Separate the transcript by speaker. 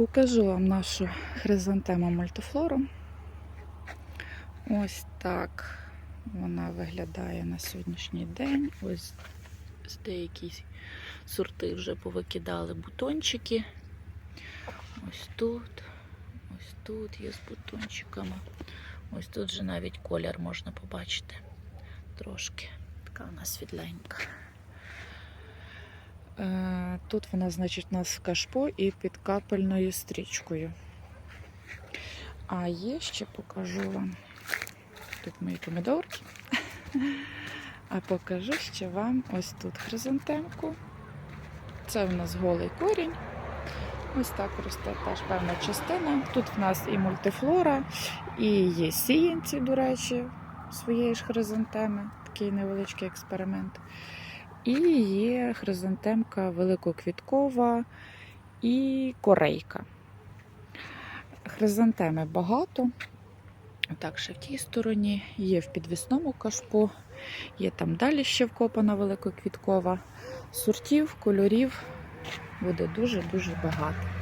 Speaker 1: Покажу вам нашу хризантему мультифлору. Ось так вона виглядає на сьогоднішній день. Ось деякі сорти вже повикидали бутончики. Ось тут, ось тут є з бутончиками. Ось тут же навіть колір можна побачити. Трошки. Така вона світленька. Е, Тут вона, значить, у нас кашпо і під капельною стрічкою. А є ще покажу вам. Тут мої помідорки. А покажу ще вам ось тут хризантемку. Це в нас голий корінь. Ось так росте теж певна частина. Тут в нас і мультифлора, і є сіянці, до речі, своєї ж хризантеми. Такий невеличкий експеримент. І є хризантемка великоквіткова і корейка. Хризантеми багато. Так, ще в тій стороні є в підвісному кашпо, є там далі ще вкопана великоквіткова. Сортів, кольорів буде дуже-дуже багато.